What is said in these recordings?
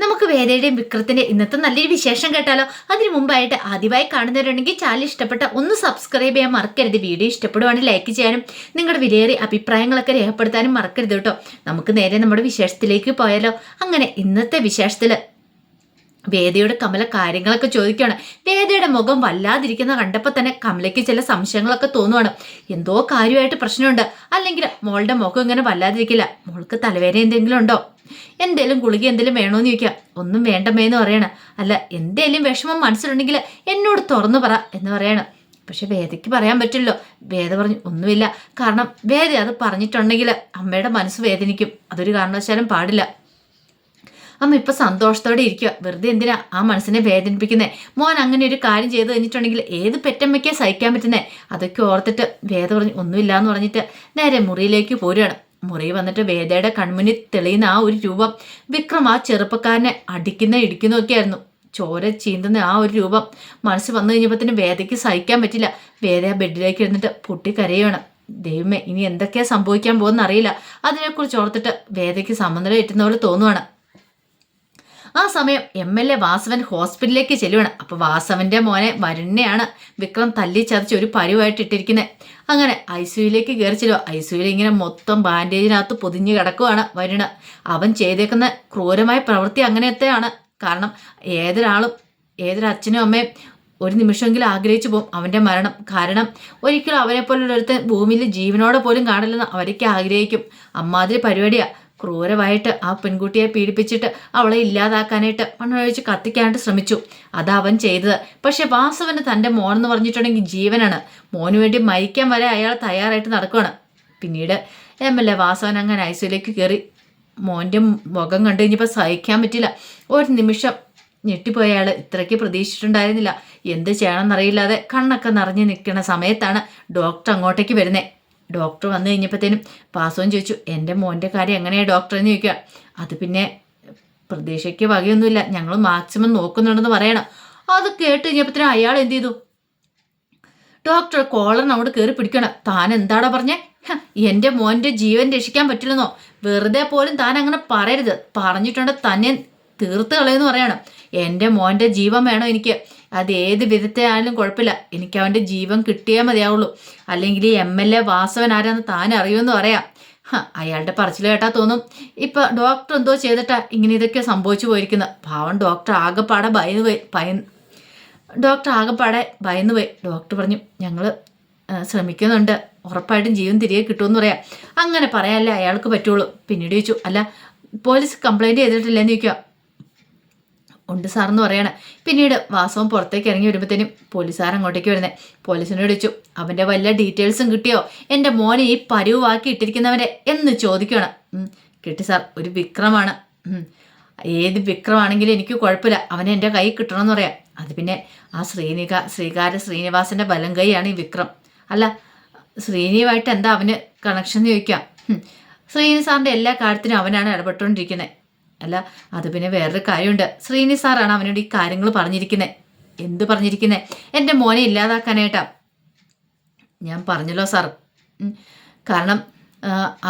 നമുക്ക് വേദയുടെയും വിക്രത്തിന്റെ ഇന്നത്തെ നല്ലൊരു വിശേഷം കേട്ടാലോ? അതിനു മുമ്പായിട്ട് ആദ്യമായി കാണുന്നവരുണ്ടെങ്കിൽ ചാനൽ ഇഷ്ടപ്പെട്ട ഒന്ന് സബ്സ്ക്രൈബ് ചെയ്യാൻ മറക്കരുത്. വീഡിയോ ഇഷ്ടപ്പെടുവാണെങ്കിൽ ലൈക്ക് ചെയ്യാനും നിങ്ങളുടെ വിലയേറിയ അഭിപ്രായങ്ങളൊക്കെ രേഖപ്പെടുത്താനും മറക്കരുത് കേട്ടോ. നമുക്ക് നേരെ നമ്മുടെ വിശേഷത്തിലേക്ക് പോയാലോ? അങ്ങനെ ഇന്നത്തെ വിശേഷത്തിൽ വേദയുടെ കമല കാര്യങ്ങളൊക്കെ ചോദിക്കുകയാണ്. വേദയുടെ മുഖം വല്ലാതിരിക്കുന്ന കണ്ടപ്പോൾ തന്നെ കമലയ്ക്ക് ചില സംശയങ്ങളൊക്കെ തോന്നുവാണ്. എന്തോ കാര്യമായിട്ട് പ്രശ്നമുണ്ട്. അല്ലെങ്കിൽ മോളുടെ മുഖം ഇങ്ങനെ വല്ലാതിരിക്കില്ല. മോൾക്ക് തലവേദന എന്തെങ്കിലും ഉണ്ടോ? എന്തേലും ഗുളിക എന്തേലും വേണോന്ന് ചോദിക്കാം ഒന്നും വേണ്ടമേന്ന് പറയണ. അല്ല എന്തേലും വിഷമം മനസ്സിലുണ്ടെങ്കിൽ എന്നോട് തുറന്നു പറ എന്ന് പറയണം. പക്ഷെ വേദയ്ക്ക് പറയാൻ പറ്റില്ലല്ലോ. വേദ പറഞ്ഞു ഒന്നുമില്ല. കാരണം വേദ അത് പറഞ്ഞിട്ടുണ്ടെങ്കിൽ അമ്മയുടെ മനസ്സ് വേദനിക്കും. അതൊരു കാരണവശാലും പാടില്ല. അമ്മ ഇപ്പൊ സന്തോഷത്തോടെ ഇരിക്കുക വെറുതെ എന്തിനാ ആ മനസ്സിനെ വേദനിപ്പിക്കുന്നത് മോൻ അങ്ങനെ ഒരു കാര്യം ചെയ്തു കഴിഞ്ഞിട്ടുണ്ടെങ്കിൽ ഏത് പെറ്റമ്മയ്ക്കാ സഹിക്കാൻ പറ്റുന്നേ? അതൊക്കെ ഓർത്തിട്ട് വേദ പറഞ്ഞു ഒന്നുമില്ല എന്ന് പറഞ്ഞിട്ട് നേരെ മുറിയിലേക്ക് പോരുകയാണ് മുറി വന്നിട്ട് വേദയുടെ കൺമുന്നിൽ തെളിയുന്ന ആ ഒരു രൂപം വിക്രം ആ ചെറുപ്പക്കാരനെ അടിക്കുന്ന ഇടിക്കുന്നൊക്കെ ആയിരുന്നു ചോര ചീന്തുന്ന ആ ഒരു രൂപം മനസ്സ് വന്നു കഴിഞ്ഞപ്പോഴത്തേനും വേദയ്ക്ക് സഹിക്കാൻ പറ്റില്ല. വേദ ആ ബെഡിലേക്ക് ഇരുന്നിട്ട് പൊട്ടിക്കരയാണ് ദൈവമേ ഇനി എന്തൊക്കെയാ സംഭവിക്കാൻ പോകുന്ന അറിയില്ല അതിനെക്കുറിച്ച് ഓർത്തിട്ട് വേദയ്ക്ക് സമനില കിട്ടുന്ന പോലെ തോന്നുവാണ്. ആ സമയം എം എൽ എ വാസവൻ ഹോസ്പിറ്റലിലേക്ക് ചെല്ലുവാണ്. അപ്പോൾ വാസവന്റെ മോനെ വരുന്നയാണ് വിക്രം തല്ലി ചതച്ച് ഒരു പരുവായിട്ട് ഇട്ടിരിക്കുന്നത് അങ്ങനെ ഐ സിയുയിലേക്ക് കയറി ഐ സിയുയിൽ ഇങ്ങനെ മൊത്തം ബാൻഡേജിനകത്ത് പൊതിഞ്ഞ് കിടക്കുവാണ് വരുണ്. അവൻ ചെയ്തേക്കുന്ന ക്രൂരമായ പ്രവൃത്തി അങ്ങനത്തെയാണ് കാരണം ഏതൊരാളും ഏതൊരു അച്ഛനും അമ്മയും ഒരു നിമിഷമെങ്കിലും ആഗ്രഹിച്ചു പോകും അവന്റെ മരണം. കാരണം ഒരിക്കലും അവനെപ്പോലുള്ളൊരുത്തൻ ഭൂമിയിൽ ജീവനോടെ പോലും കാണില്ലെന്ന് അവരൊക്കെ ആഗ്രഹിക്കും. അമ്മാതിരി പരിപാടിയാണ് ക്രൂരമായിട്ട് ആ പെൺകുട്ടിയെ പീഡിപ്പിച്ചിട്ട് അവളെ ഇല്ലാതാക്കാനായിട്ട് മണ്ണൊഴിച്ച് കത്തിക്കാനായിട്ട് ശ്രമിച്ചു. അതാ അവൻ ചെയ്തത്. പക്ഷെ വാസവന് തന്റെ മോൻ എന്ന് പറഞ്ഞിട്ടുണ്ടെങ്കിൽ ജീവനാണ്. മോന് വേണ്ടി മരിക്കാൻ വരെ അയാൾ തയ്യാറായിട്ട് നടക്കുകയാണ് പിന്നീട് എം എൽ എ വാസവൻ അങ്ങനെ ഐസിയിലേക്ക് കയറി. മോന്റെ മുഖം കണ്ടു കഴിഞ്ഞപ്പോൾ സഹിക്കാൻ പറ്റില്ല. ഒരു നിമിഷം ഞെട്ടിപ്പോയ അയാൾ ഇത്രയ്ക്ക് പ്രതീക്ഷിച്ചിട്ടുണ്ടായിരുന്നില്ല. എന്ത് ചെയ്യണമെന്നറിയില്ലാതെ കണ്ണൊക്കെ നിറഞ്ഞു നിൽക്കുന്ന സമയത്താണ് ഡോക്ടർ അങ്ങോട്ടേക്ക് വരുന്നത് ഡോക്ടർ വന്നു കഴിഞ്ഞപ്പോഴത്തേനും പാസവും ചോദിച്ചു എന്റെ മോന്റെ കാര്യം എങ്ങനെയാണ് ഡോക്ടർ എന്ന് ചോദിക്കുക? അത് പിന്നെ പ്രതീക്ഷയ്ക്ക് വകയൊന്നുമില്ല. ഞങ്ങൾ മാക്സിമം നോക്കുന്നുണ്ടെന്ന് പറയണം. അത് കേട്ട് കഴിഞ്ഞപ്പോഴത്തേനും അയാൾ എന്ത് ചെയ്തു? ഡോക്ടർ കോളറിന് അവിടെ കയറി പിടിക്കണം. താൻ എന്താടാ പറഞ്ഞേ? എന്റെ മോന്റെ ജീവൻ രക്ഷിക്കാൻ പറ്റില്ലെന്നോ? വെറുതെ പോലും താൻ അങ്ങനെ പറയരുത്. പറഞ്ഞിട്ടുണ്ട് തന്നെ തീർത്ത് കളയെന്ന് പറയണം. എന്റെ മോന്റെ ജീവൻ വേണം എനിക്ക്. അത് ഏത് വിധത്തെ ആയാലും കുഴപ്പമില്ല. എനിക്ക് അവന്റെ ജീവൻ കിട്ടിയേ മതിയാവുള്ളൂ. അല്ലെങ്കിൽ ഈ എം എൽ എ വാസവൻ ആരാന്ന് താൻ അറിയുമെന്ന് പറയാം. അയാളുടെ പറച്ചിൽ കേട്ടാ തോന്നും. ഇപ്പൊ ഡോക്ടർ എന്തോ ചെയ്തിട്ടാ ഇങ്ങനെ ഇതൊക്കെ സംഭവിച്ചു പോയിരിക്കുന്നത് പാവം ഡോക്ടർ ആകെപ്പാടെ ഭയന്ന് പോയി ഭയ ഡോക്ടർ ആകെപ്പാടെ ഭയന്ന് പോയി ഡോക്ടർ പറഞ്ഞു ഞങ്ങൾ ശ്രമിക്കുന്നുണ്ട്. ഉറപ്പായിട്ടും ജീവൻ തിരികെ കിട്ടുമെന്ന് പറയാം. അങ്ങനെ പറയാനല്ലേ അയാൾക്ക് പറ്റുള്ളൂ. പിന്നീട് ചോദിച്ചു അല്ല പോലീസ് കംപ്ലൈന്റ് ചെയ്തിട്ടില്ലെന്ന് ചോദിക്കുക ഉണ്ട് സാറെന്ന് പറയണേ. പിന്നീട് വാസവും പുറത്തേക്ക് ഇറങ്ങി വരുമ്പോഴത്തേനും പോലീസുകാർ അങ്ങോട്ടേക്ക് വരുന്നത് പോലീസിനോട് വിളിച്ചു അവന്റെ വല്ല ഡീറ്റെയിൽസും കിട്ടിയോ? എന്റെ മോനെ ഈ പരുവാക്കി ഇട്ടിരിക്കുന്നവരെ എന്ന് ചോദിക്കണം കിട്ടി സാർ ഒരു വിക്രമാണ്. ഏത് വിക്രമാണെങ്കിലും എനിക്ക് കുഴപ്പമില്ല. അവനെ എന്റെ കൈ കിട്ടണമെന്ന് പറയാം. അത് പിന്നെ ആ ശ്രീനിക ശ്രീകാര ശ്രീനിവാസന്റെ ബലം കൈയാണ് ഈ വിക്രം. അല്ല ശ്രീനിയുമായിട്ട് എന്താ അവന് കണക്ഷൻ ചോദിക്കാം. ശ്രീനി സാറിന്റെ എല്ലാ കാര്യത്തിനും അവനാണ് ഇടപെട്ടുകൊണ്ടിരിക്കുന്നത്. അല്ല അത് പിന്നെ വേറൊരു കാര്യമുണ്ട്. ശ്രീനി സാറാണ് അവനോട് ഈ കാര്യങ്ങൾ പറഞ്ഞിരിക്കുന്നത് എന്ത് പറഞ്ഞിരിക്കുന്നത് എന്റെ മോനെ ഇല്ലാതാക്കാനായിട്ടാ. ഞാൻ പറഞ്ഞല്ലോ സാർ. കാരണം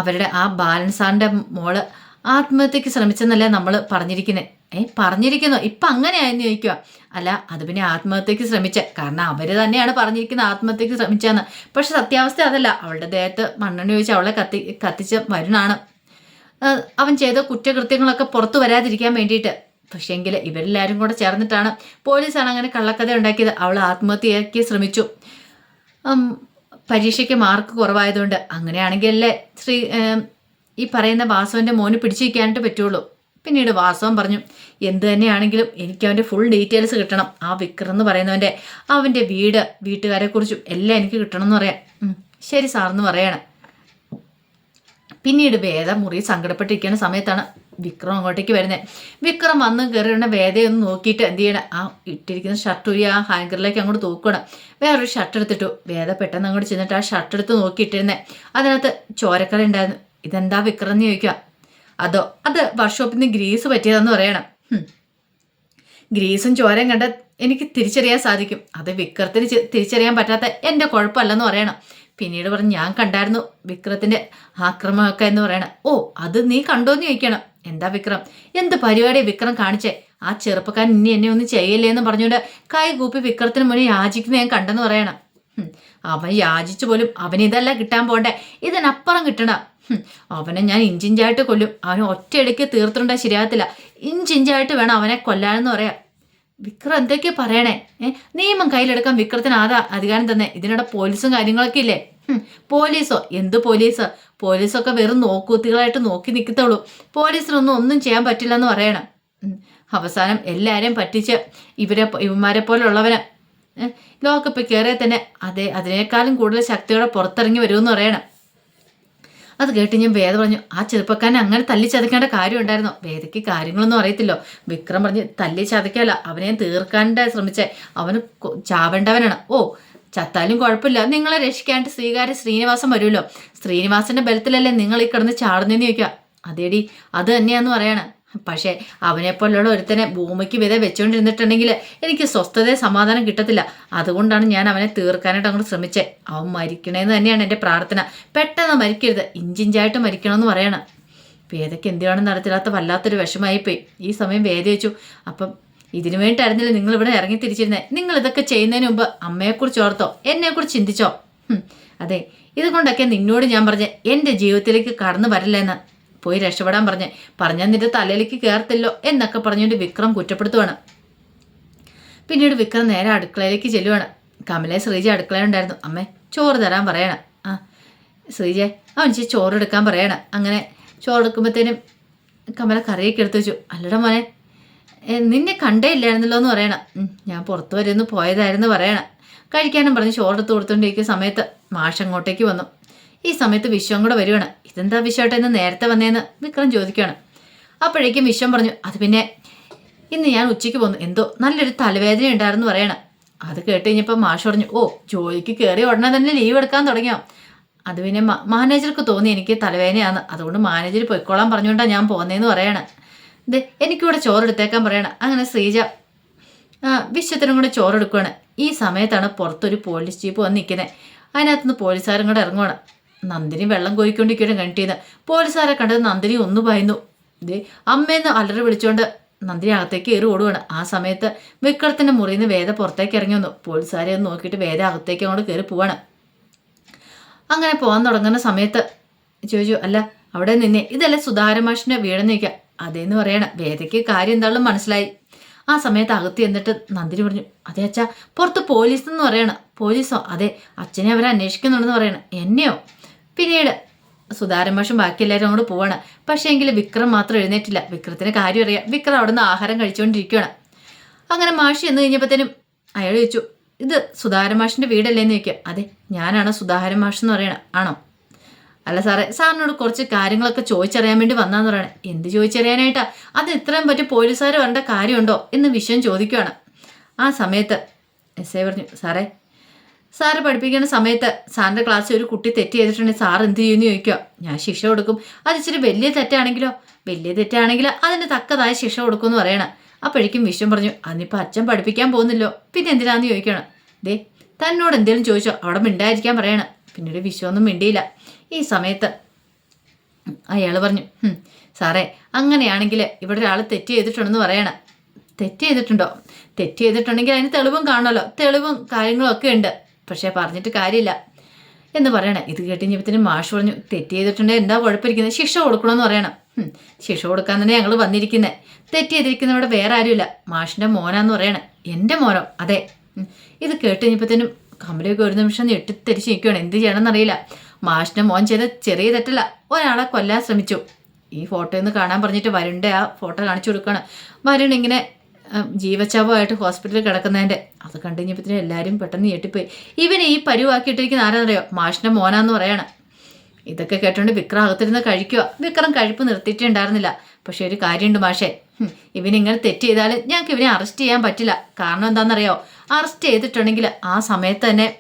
അവരുടെ ആ ബാലൻ സാറിന്റെ മോൾ ആത്മഹത്യക്ക് ശ്രമിച്ചെന്നല്ലേ നമ്മൾ പറഞ്ഞിരിക്കുന്നത് ഏ പറഞ്ഞിരിക്കുന്നു. ഇപ്പം അങ്ങനെയായിരുന്നു ചോദിക്കുക അല്ല അത് പിന്നെ ആത്മഹത്യക്ക് ശ്രമിച്ച. കാരണം അവർ തന്നെയാണ് പറഞ്ഞിരിക്കുന്നത് ആത്മഹത്യക്ക് ശ്രമിച്ചതെന്ന് പക്ഷെ സത്യാവസ്ഥ അതല്ല. അവളുടെ ദേഹത്ത് മണ്ണെണ്ണ ചോദിച്ച് അവളെ കത്തി കത്തിച്ച് ഏഹ് അവൻ ചെയ്ത കുറ്റകൃത്യങ്ങളൊക്കെ പുറത്തു വരാതിരിക്കാൻ വേണ്ടിയിട്ട്. പക്ഷേങ്കിൽ ഇവരെല്ലാവരും കൂടെ ചേർന്നിട്ടാണ് പോലീസാണ് അങ്ങനെ കള്ളക്കഥ ഉണ്ടാക്കിയത്. അവൾ ആത്മഹത്യയ്ക്ക് ശ്രമിച്ചു. പരീക്ഷയ്ക്ക് മാർക്ക് കുറവായതുകൊണ്ട് അങ്ങനെയാണെങ്കിലല്ലേ ശ്രീ ഈ പറയുന്ന വാസവന്റെ മോന് പിടിച്ചു വയ്ക്കാനായിട്ട് പറ്റുള്ളൂ. പിന്നീട് വാസവൻ പറഞ്ഞു എന്ത് തന്നെയാണെങ്കിലും എനിക്ക് അവന്റെ ഫുൾ ഡീറ്റെയിൽസ് കിട്ടണം. ആ വിക്രം എന്ന് പറയുന്നവന്റെ അവന്റെ വീട് വീട്ടുകാരെക്കുറിച്ചും എല്ലാം എനിക്ക് കിട്ടണം എന്ന് പറയാം. ശരി ശരി സാറെന്ന് പറയണം. പിന്നീട് വേദ മുറി സങ്കടപ്പെട്ടിരിക്കുന്ന സമയത്താണ് വിക്രം അങ്ങോട്ടേക്ക് വരുന്നത് വിക്രം വന്ന് കയറിയുന്ന വേദയൊന്ന് നോക്കിയിട്ട് എന്ത് ചെയ്യണം? ആ ഇട്ടിരിക്കുന്ന ഷർട്ട് ഊരി ആ ഹാങ്കറിലേക്ക് അങ്ങോട്ട് തൂക്കണം. വേറൊരു ഷർട്ട് എടുത്തിട്ടു. വേദ പെട്ടെന്ന് അങ്ങോട്ട് ചെന്നിട്ട് ആ ഷർട്ട് എടുത്ത് നോക്കിയിട്ടിരുന്നേ. അതിനകത്ത് ചോരക്കറി ഉണ്ടായിരുന്നു. ഇതെന്താ വിക്രം എന്ന് ചോദിക്കുക അതോ അത് വർക്ക്ഷോപ്പിൽ നിന്ന് ഗ്രീസ് പറ്റിയതെന്ന് പറയണം. ഗ്രീസും ചോരയും കണ്ട എനിക്ക് തിരിച്ചറിയാൻ സാധിക്കും. അത് വിക്രത്തിന് തിരിച്ചറിയാൻ പറ്റാത്ത എന്റെ കുഴപ്പമല്ലെന്ന് പറയണം. പിന്നീട് പറഞ്ഞു ഞാൻ കണ്ടായിരുന്നു വിക്രത്തിന്റെ ആക്രമണമൊക്കെ എന്ന് പറയണം. ഓ അത് നീ കണ്ടോന്ന് ചോദിക്കണം. എന്താ വിക്രം? എന്ത് പരിപാടി വിക്രം കാണിച്ചേ? ആ ചെറുപ്പക്കാരൻ ഇനി എന്നെ ഒന്നും ചെയ്യല്ലേ എന്ന് പറഞ്ഞുകൊണ്ട് കൈ കൂപ്പി വിക്രത്തിന് മുന്നിൽ യാചിക്കുന്ന ഞാൻ കണ്ടെന്ന് പറയണം. അവൻ യാചിച്ചു പോലും അവന് ഇതല്ല കിട്ടാൻ പോണ്ടേ? ഇതിനപ്പുറം കിട്ടണം. അവനെ ഞാൻ ഇഞ്ചിഞ്ചായിട്ട് കൊല്ലും. അവനെ ഒറ്റയടിക്ക് തീർത്തിട്ടുണ്ടാ ശരിയാകത്തില്ല. ഇഞ്ചിഞ്ചായിട്ട് വേണം അവനെ കൊല്ലാനെന്ന് പറയാം വിക്രം എന്തൊക്കെയാ പറയണേ? നിയമം കയ്യിലെടുക്കാൻ വിക്രത്തിന് ആരാ അധികാരം തന്നെ? ഇതിനിടെ പോലീസും കാര്യങ്ങളൊക്കെ ഇല്ലേ? പോലീസോ? എന്ത് പോലീസ്? പോലീസൊക്കെ വെറും നോക്കൂത്തികളായിട്ട് നോക്കി നിൽക്കത്തുള്ളൂ പോലീസിനൊന്നും ഒന്നും ചെയ്യാൻ പറ്റില്ല എന്ന് പറയണം അവസാനം എല്ലാവരെയും പറ്റിച്ച് ഇവരെ ഇവന്മാരെ പോലുള്ളവനെ ലോകകപ്പ് കയറിയാൽ തന്നെ അതെ അതിനേക്കാളും കൂടുതൽ ശക്തിയോടെ പുറത്തിറങ്ങി വരുമെന്ന് പറയണം. അത് കേട്ട് ഞാൻ വേദ പറഞ്ഞു ആ ചെറുപ്പക്കാരനെ അങ്ങനെ തല്ലി ചതക്കേണ്ട കാര്യം ഉണ്ടായിരുന്നോ വേദയ്ക്ക് കാര്യങ്ങളൊന്നും അറിയത്തില്ലോ. വിക്രം പറഞ്ഞ് തല്ലി ചതക്കല്ല അവനെ തീർക്കാണ്ട് ശ്രമിച്ചേ. അവന് ചാവേണ്ടവനാണ്. ഓ ചത്താലും കുഴപ്പമില്ല. നിങ്ങളെ രക്ഷിക്കാണ്ട് ശ്രീകാര്യ ശ്രീനിവാസൻ വരുമല്ലോ. ശ്രീനിവാസന്റെ ബലത്തിലല്ലേ നിങ്ങൾ ഈ കിടന്ന് ചാടുന്നതെന്ന് ചോദിക്കുക? അതേടി അത് തന്നെയാന്ന് പറയണ. പക്ഷേ അവനെപ്പോലുള്ള ഒരുത്തനെ ഭൂമിക്ക് വിത വെച്ചുകൊണ്ടിരുന്നിട്ടുണ്ടെങ്കിൽ എനിക്ക് സ്വസ്ഥതയെ സമാധാനം കിട്ടത്തില്ല. അതുകൊണ്ടാണ് ഞാൻ അവനെ തീർക്കാനായിട്ട് അങ്ങോട്ട് ശ്രമിച്ചത് അവൻ മരിക്കണേന്ന് തന്നെയാണ് എന്റെ പ്രാർത്ഥന. പെട്ടെന്ന് മരിക്കരുത്. ഇഞ്ചിഞ്ചായിട്ട് മരിക്കണമെന്ന് പറയണം. വേദയ്ക്ക് എന്തിനാണെന്ന് നടത്തില്ലാത്ത വല്ലാത്തൊരു വിഷമായിപ്പോയി ഈ സമയം വേദ വെച്ചു. അപ്പം ഇതിനു വേണ്ടിയിട്ടായിരുന്നില്ല നിങ്ങൾ ഇവിടെ ഇറങ്ങി തിരിച്ചിരുന്നത് നിങ്ങൾ ഇതൊക്കെ ചെയ്യുന്നതിന് മുമ്പ് അമ്മയെക്കുറിച്ച് ഓർത്തോ? എന്നെക്കുറിച്ച് ചിന്തിച്ചോ? അതെ ഇതുകൊണ്ടൊക്കെ നിന്നോട് ഞാൻ പറഞ്ഞ എന്റെ ജീവിതത്തിലേക്ക് കടന്നു വരില്ലെന്ന്. പോയി രക്ഷപ്പെടാൻ പറഞ്ഞ്. പറഞ്ഞാൽ നിന്റെ തലയിലേക്ക് കയറത്തില്ലോ എന്നൊക്കെ പറഞ്ഞുകൊണ്ട് വിക്രം കുറ്റപ്പെടുത്തുവാണ്. പിന്നീട് വിക്രം നേരെ അടുക്കളയിലേക്ക് ചെല്ലുവാണ്. കമലെ ശ്രീജ അടുക്കളയുണ്ടായിരുന്നു അമ്മേ ചോറ് തരാൻ പറയണം. ആ ശ്രീജ അവൻ ഇച്ചിരി ചോറ് എടുക്കാൻ പറയണം. അങ്ങനെ ചോറ് എടുക്കുമ്പോഴത്തേനും കമല കറിയൊക്കെ എടുത്തു വെച്ചു. അല്ലട മോനെ നിന്നെ കണ്ടേ ഇല്ലായിരുന്നല്ലോ എന്ന് പറയണം. ഞാൻ പുറത്തു വരെ ഒന്ന് പോയതായിരുന്നു പറയണം. കഴിക്കാനും പറഞ്ഞ് ചോറ് എടുത്ത് കൊടുത്തോണ്ടിരിക്കുന്ന സമയത്ത് മാഷ് അങ്ങോട്ടേക്ക് വന്നു. ഈ സമയത്ത് വിശ്വം കൂടെ വരുവാണ്. ഇതെന്താ വിശ്വട്ടെ എന്ന് നേരത്തെ വന്നേന്ന് വിക്രം ചോദിക്കുകയാണ്. അപ്പോഴേക്കും വിശ്വം പറഞ്ഞു അത് പിന്നെ ഇന്ന് ഞാൻ ഉച്ചയ്ക്ക് പോന്നു. എന്തോ നല്ലൊരു തലവേദന ഉണ്ടായിരുന്നു പറയണം. അത് കേട്ട് കഴിഞ്ഞപ്പോൾ മാഷ് പറഞ്ഞു ഓ ജോലിക്ക് കയറി ഉടനെ തന്നെ ലീവ് എടുക്കാൻ തുടങ്ങിയോ? അത് പിന്നെ മാനേജർക്ക് തോന്നി എനിക്ക് തലവേദനയാണ് അതുകൊണ്ട് മാനേജർ പൊയ്ക്കോളാൻ പറഞ്ഞുകൊണ്ടാണ് ഞാൻ പോകുന്നതെന്ന് പറയണം. ഇത് എനിക്കിവിടെ ചോറെടുത്തേക്കാൻ പറയണം. അങ്ങനെ ശ്രീജ വിശ്വത്തിനും കൂടെ ചോറെടുക്കുകയാണ് ഈ സമയത്താണ് പുറത്തൊരു പോലീസ് ജീപ്പ് വന്ന് നിൽക്കുന്നത് അതിനകത്തുനിന്ന് പോലീസുകാരും കൂടെ ഇറങ്ങുവാണ്. നന്ദിനി വെള്ളം കോരിക്കൊണ്ടിരിക്കുകയാണ് കണ്ടിന്ന് പോലീസുകാരെ കണ്ടത് നന്ദിനി ഒന്ന് ഭയന്നു ദേ അമ്മയെന്ന് അലറി വിളിച്ചുകൊണ്ട് നന്ദിനി അകത്തേക്ക് കയറി ഓടുകയാണ് ആ സമയത്ത് വിക്രത്തിന്റെ മുറിയിൽ നിന്ന് വേദ പുറത്തേക്ക് ഇറങ്ങി വന്നു. പോലീസുകാരെ ഒന്ന് നോക്കിയിട്ട് വേദ അകത്തേക്ക് അങ്ങോട്ട് കയറി പോവാണ്. അങ്ങനെ പോകാൻ തുടങ്ങുന്ന സമയത്ത് ചോദിച്ചു അല്ല അവിടെ നിന്നെ. ഇതല്ലേ സുധാരമാഷിന്റെ വീട് വീടെന്ന് ചോദിക്കാം. അതേന്ന് പറയണം. വേദയ്ക്ക് കാര്യം എന്താണെന്ന് മനസ്സിലായി. ആ സമയത്ത് അകത്ത് എന്നിട്ട് നന്ദിനി പറഞ്ഞു അതെ അച്ഛാ പുറത്ത് പോലീസ് എന്ന് പറയണം. പോലീസോ? അതെ അച്ഛനെ അവരെ അന്വേഷിക്കുന്നുണ്ടെന്ന് പറയണം. എന്നെയോ? പിന്നീട് സുധാരൻ മാഷും ബാക്കി എല്ലാവരും അങ്ങോട്ട് പോവാണ്. പക്ഷേ എങ്കിൽ വിക്രം മാത്രം എഴുന്നേറ്റില്ല. വിക്രത്തിന് കാര്യം അറിയാം. വിക്രം അവിടെ നിന്ന് ആഹാരം കഴിച്ചുകൊണ്ടിരിക്കുകയാണ്. അങ്ങനെ മാഷി എന്ന് കഴിഞ്ഞപ്പോഴത്തേനും അയാൾ ചോദിച്ചു ഇത് സുധാകരൻ മാഷിന്റെ വീടല്ലേ? എന്ന് ചോദിക്കുക. അതെ ഞാനാണ് സുധാകരൻ മാഷ് എന്ന് പറയണം. ആണോ? അല്ല സാറേ സാറിനോട് കുറച്ച് കാര്യങ്ങളൊക്കെ ചോദിച്ചറിയാൻ വേണ്ടി വന്നാന്ന് പറയണേ. എന്ത് ചോദിച്ചറിയാനായിട്ടാ? അത് ഇത്രയും പറ്റി പോലീസുകാർ വരേണ്ട കാര്യമുണ്ടോ? എന്ന് വിഷയം ചോദിക്കുകയാണ്. ആ സമയത്ത് എസ് ഐ പറഞ്ഞു സാറേ സാറ് പഠിപ്പിക്കുന്ന സമയത്ത് സാറിന്റെ ക്ലാസ്സിൽ ഒരു കുട്ടി തെറ്റ് ചെയ്തിട്ടുണ്ടെങ്കിൽ സാർ എന്ത് ചെയ്യുമെന്ന് ചോദിക്കുക. ഞാൻ ശിക്ഷ കൊടുക്കും. അത് ഇച്ചിരി വലിയ തെറ്റാണെങ്കിലോ? വലിയ തെറ്റാണെങ്കിൽ അതിന് തക്കതായ ശിക്ഷ കൊടുക്കുമെന്ന് പറയണം. അപ്പോഴേക്കും വിഷം പറഞ്ഞു അന്നിപ്പോൾ അച്ഛൻ പഠിപ്പിക്കാൻ പോകുന്നില്ലോ. പിന്നെ എന്തിനാന്ന് ചോദിക്കണം? ദേ തന്നോട് എന്തെങ്കിലും ചോദിച്ചോ അവിടെ മിണ്ടായിരിക്കാൻ പറയണം. പിന്നീട് വിശ്വമൊന്നും മിണ്ടിയില്ല. ഈ സമയത്ത് അയാൾ പറഞ്ഞു സാറേ അങ്ങനെയാണെങ്കിൽ ഇവിടെ ഒരാൾ തെറ്റ് ചെയ്തിട്ടുണ്ടെന്ന് പറയണം. തെറ്റ് ചെയ്തിട്ടുണ്ടോ? തെറ്റ് ചെയ്തിട്ടുണ്ടെങ്കിൽ അതിന് തെളിവും കാണുമല്ലോ തെളിവും കാര്യങ്ങളും ഒക്കെ ഉണ്ട്. പക്ഷേ പറഞ്ഞിട്ട് കാര്യമില്ല. എന്ന് പറയണം. ഇത് കേട്ട് കേട്ടിഞ്ഞപ്പത്തിന് മാഷ് പറഞ്ഞു തെറ്റ് ചെയ്തിട്ടുണ്ടെങ്കിൽ എന്താ കുഴപ്പമിരിക്കുന്നത്? ശിക്ഷ കൊടുക്കണമെന്ന് പറയണം. "ഹും, ശിക്ഷ കൊടുക്കാൻ തന്നെ ഞങ്ങൾ വന്നിരിക്കുന്നത് തെറ്റ് ചെയ്തിരിക്കുന്നവിടെ വേറെ ആരുമില്ല. മാഷിന്റെ മോനാന്ന് പറയണേ. എന്റെ മോനോ? അതെ. ഇത് കേട്ട് കേട്ടുകഴിഞ്ഞപ്പോഴത്തേനും കമലയൊക്കെ ഒരു നിമിഷം ഞെട്ടിത്തെരിച്ച് നിൽക്കുകയാണ് എന്ത് ചെയ്യണമെന്നറിയില്ല. മാഷിന്റെ മോൻ ചെയ്ത ചെറിയ തെറ്റല്ല. ഒരാളെ കൊല്ലാൻ ശ്രമിച്ചു. ഈ ഫോട്ടോ ഒന്ന് കാണാൻ പറഞ്ഞിട്ട് വരുണിന്റെ ആ ഫോട്ടോ കാണിച്ചു കൊടുക്കുകയാണ് വരുൺ ഇങ്ങനെ ജീവച്ചാപമായിട്ട് ഹോസ്പിറ്റലിൽ കിടക്കുന്നതിന്റെ അത് കണ്ടുകഴിഞ്ഞപ്പോൾ എല്ലാവരും പെട്ടെന്ന് ഞെട്ടിപ്പോയി. ഇവനെ ഈ പരുവാക്കിയിട്ടിരിക്കുന്ന ആരാന്നറിയോ? മാഷിന്റെ മോനാന്ന് പറയണം. ഇതൊക്കെ കേട്ടോണ്ട് വിക്രം അകത്തിരുന്ന് കഴിക്കുക വിക്രം കഴിപ്പ് നിർത്തിയിട്ടുണ്ടായിരുന്നില്ല. പക്ഷെ ഒരു കാര്യമുണ്ട് മാഷേ. ഇവനിങ്ങനെ തെറ്റ് ചെയ്താൽ ഞങ്ങൾക്ക് ഇവനെ അറസ്റ്റ് ചെയ്യാൻ പറ്റില്ല. കാരണം എന്താണെന്നറിയോ അറസ്റ്റ് ചെയ്തിട്ടുണ്ടെങ്കിൽ ആ സമയത്ത് തന്നെ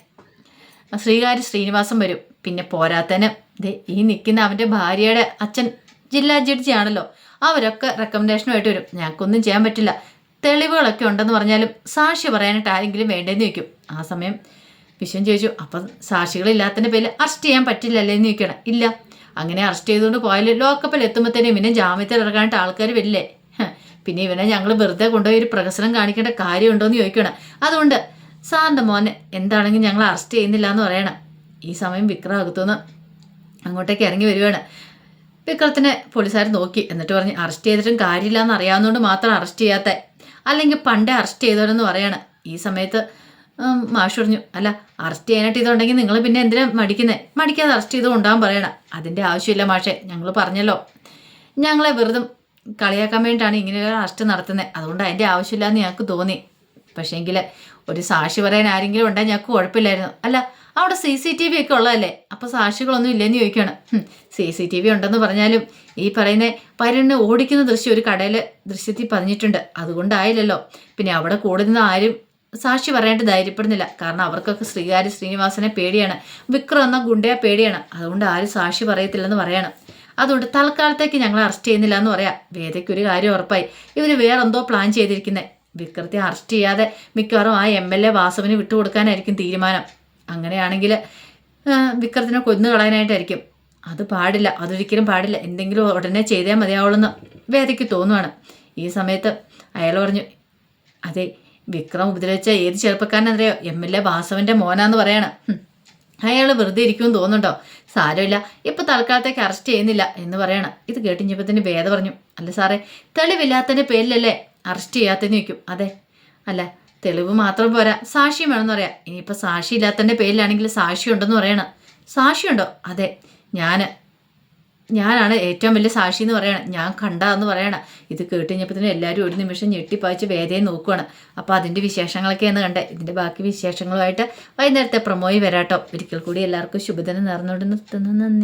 ശ്രീകാര്യ ശ്രീനിവാസം വരും. പിന്നെ പോരാത്തന്. ദേ ഈ നിൽക്കുന്ന അവന്റെ ഭാര്യയുടെ അച്ഛൻ ജില്ലാ ജഡ്ജിയാണല്ലോ. അവരൊക്കെ റെക്കമെൻഡേഷനുമായിട്ട് വരും. ഞങ്ങൾക്കൊന്നും ചെയ്യാൻ പറ്റില്ല. തെളിവുകളൊക്കെ ഉണ്ടെന്ന് പറഞ്ഞാലും സാക്ഷി പറയാനായിട്ട് ആരെങ്കിലും വേണ്ടേന്ന് ചോദിക്കും. ആ സമയം വിശ്വം ചോദിച്ചു അപ്പം സാക്ഷികളില്ലാത്തതിന്റെ പേരിൽ അറസ്റ്റ് ചെയ്യാൻ പറ്റില്ലല്ലേ? എന്ന് ചോദിക്കണം ഇല്ല. അങ്ങനെ അറസ്റ്റ് ചെയ്തുകൊണ്ട് പോയാലും ലോക്കപ്പിൽ എത്തുമ്പോഴത്തേനും ഇവനെ ജാമ്യത്തിൽ ഇറങ്ങാനായിട്ട് ആൾക്കാർ വരില്ലേ? പിന്നെ ഇവനെ ഞങ്ങൾ വെറുതെ കൊണ്ടുപോയി ഒരു പ്രഹസനം കാണിക്കേണ്ട കാര്യമുണ്ടോ എന്ന് ചോദിക്കണം അതുകൊണ്ട് സാറിന്റെ മോനെ എന്താണെങ്കിലും ഞങ്ങൾ അറസ്റ്റ് ചെയ്യുന്നില്ല എന്ന് പറയണം. ഈ സമയം വിക്രം അകത്തുനിന്ന് അങ്ങോട്ടേക്ക് ഇറങ്ങി വരുവാണ്. വിക്രത്തിനെ പോലീസുകാർ നോക്കി. എന്നിട്ട് പറഞ്ഞ് അറസ്റ്റ് ചെയ്തിട്ടും കാര്യമില്ല എന്ന് അറിയാവുന്നതുകൊണ്ട് മാത്രം അറസ്റ്റ് ചെയ്യാത്ത. അല്ലെങ്കിൽ പണ്ടേ അറസ്റ്റ് ചെയ്തവരെന്ന് പറയാണ്. ഈ സമയത്ത് മാഷു പറഞ്ഞു അല്ല അറസ്റ്റ് ചെയ്യാനായിട്ട് ഇതുണ്ടെങ്കിൽ നിങ്ങൾ പിന്നെ എന്തിനാ മടിക്കുന്നത് മടിക്കാതെ അറസ്റ്റ് ചെയ്ത് കൊണ്ടുപോകാൻ പറയണം. അതിന്റെ ആവശ്യമില്ല മാഷേ ഞങ്ങൾ പറഞ്ഞല്ലോ. ഞങ്ങളെ വെറുതെ കളിയാക്കാൻ വേണ്ടിയിട്ടാണ് ഇങ്ങനെ ഒരു അറസ്റ്റ് നടത്തുന്നത് അതുകൊണ്ട് അതിന്റെ ആവശ്യമില്ല എന്ന് ഞങ്ങൾക്ക് തോന്നി. പക്ഷേങ്കിൽ ഒരു സാക്ഷി പറയാൻ ആരെങ്കിലും ഉണ്ടെങ്കിൽ ഞങ്ങൾക്ക് കുഴപ്പമില്ലായിരുന്നു. അല്ല അവിടെ സി സി ടി വി ഒക്കെ ഉള്ളതല്ലേ? അപ്പോൾ സാക്ഷികളൊന്നും ഇല്ലെന്ന് ചോദിക്കുകയാണ്. സി സി ടി വി ഉണ്ടെന്ന് പറഞ്ഞാലും ഈ പറയുന്ന പരണ് ഓടിക്കുന്ന ദൃശ്യം ഒരു കടയിൽ ദൃശ്യത്തിൽ പതിഞ്ഞിട്ടുണ്ട്. അതുകൊണ്ടായില്ലല്ലോ. പിന്നെ അവിടെ കൂടുന്ന ആരും സാക്ഷി പറയാനായിട്ട് ധൈര്യപ്പെടുന്നില്ല. കാരണം അവർക്കൊക്കെ ശ്രീകാര്യ ശ്രീനിവാസനെ പേടിയാണ്. വിക്രം എന്ന ഗുണ്ടയെ പേടിയാണ്. അതുകൊണ്ട് ആരും സാക്ഷി പറയത്തില്ലെന്ന് പറയാണ്. അതുകൊണ്ട് തൽക്കാലത്തേക്ക് ഞങ്ങൾ അറസ്റ്റ് ചെയ്യുന്നില്ല എന്ന് പറയാം. വേദയ്ക്ക് ഒരു കാര്യം ഉറപ്പായി. ഇവർ വേറെന്തോ പ്ലാൻ ചെയ്തിരിക്കുന്നത് വിക്രത്തെ അറസ്റ്റ് ചെയ്യാതെ മിക്കവാറും ആ എം എൽ എ വാസവിന് വിട്ടുകൊടുക്കാനായിരിക്കും തീരുമാനം. അങ്ങനെയാണെങ്കിൽ വിക്രത്തിനെ കൊന്നു കളയാനായിട്ടായിരിക്കും. അത് പാടില്ല. അതൊരിക്കലും പാടില്ല. എന്തെങ്കിലും ഉടനെ ചെയ്തേ മതിയാവുള്ളെന്ന് വേദയ്ക്ക് തോന്നുവാണ്. ഈ സമയത്ത് അയാൾ പറഞ്ഞു അതെ വിക്രം ഉപദ്രവിച്ച ഏത് ചെറുപ്പക്കാരനെന്നറിയോ എം എൽ എ വാസവന്റെ മോനാന്ന് പറയാണ്. അയാൾ വെറുതെ ഇരിക്കുമെന്ന് തോന്നുന്നുണ്ടോ? സാരമില്ല. ഇപ്പൊ തൽക്കാലത്തേക്ക് അറസ്റ്റ് ചെയ്യുന്നില്ല എന്ന് പറയണം. ഇത് കേട്ടിഞ്ഞപ്പത്തിന് വേദ പറഞ്ഞു അല്ല സാറേ തെളിവില്ലാത്തതിന്റെ പേരിലല്ലേ അറസ്റ്റ് ചെയ്യാത്തതിന് വയ്ക്കും അതെ. അല്ല തെളിവ് മാത്രം പോരാ. സാക്ഷിയും വേണമെന്ന് പറയാം. ഇനിയിപ്പോൾ സാക്ഷി ഇല്ലാത്തതിന്റെ പേരിലാണെങ്കിൽ സാക്ഷി ഉണ്ടെന്ന് പറയണം. സാക്ഷിയുണ്ടോ അതെ. ഞാൻ ഞാനാണ് ഏറ്റവും വലിയ സാക്ഷി എന്ന് പറയണം. ഞാൻ കണ്ടതെന്ന് പറയണം. ഇത് കേട്ട് കഴിഞ്ഞപ്പോൾ എല്ലാവരും ഒരു നിമിഷം ഞെട്ടിപ്പായിച്ച് വേദയെ നോക്കുവാണ്. അപ്പോൾ അതിന്റെ വിശേഷങ്ങളൊക്കെയാണ് കണ്ടേ. ഇതിന്റെ ബാക്കി വിശേഷങ്ങളുമായിട്ട് വൈകുന്നേരത്തെ പ്രമോയി വരാട്ടോ. ഒരിക്കൽ കൂടി എല്ലാവർക്കും ശുഭദിനം നേർന്നുകൊണ്ട് നിർത്തുന്നു. നന്ദി.